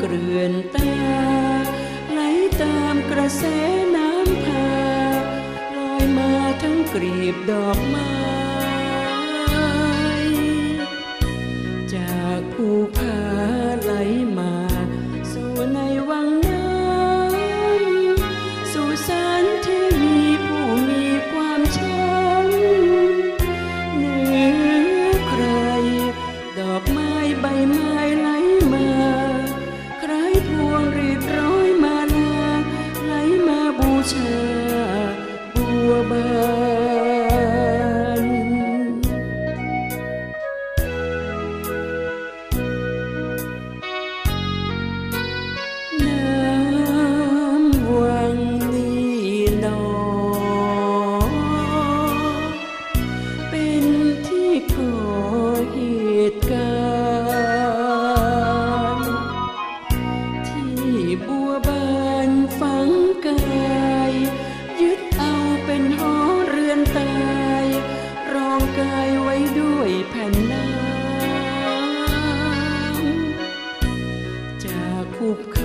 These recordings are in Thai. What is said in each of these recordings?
เกลื่อนตาไหลตามกระแสน้ำพาลอยมาทั้งกรีบดอกไม้จากภูผา พวงรีบร้อยมาลาไหลมาบูชา กายยึดเอาเป็นหอเรือนตายรองกายไว้ด้วยแผ่นน้ำจากภูเ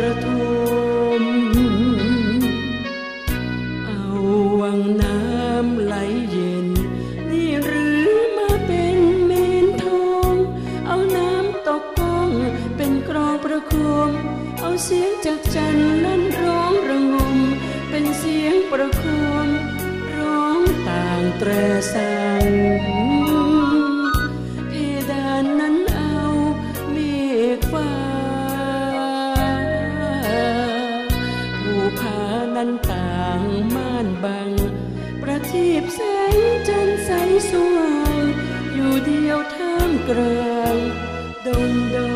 าระทม เอาวังน้ำไหลเย็น นี่หรือมาเป็นเมนทอง เอาน้ำตกก้องเป็นกรองประโคม เอาเสียงจากจันทร์นั้นร้องระงม เป็นเสียงประโคม ร้องต่างแตรสั่ง ผานั้นต่างม่านบัง ประทีปแสงจันทร์ใสสว่าง อยู่เดียวท่ามกลางดงดง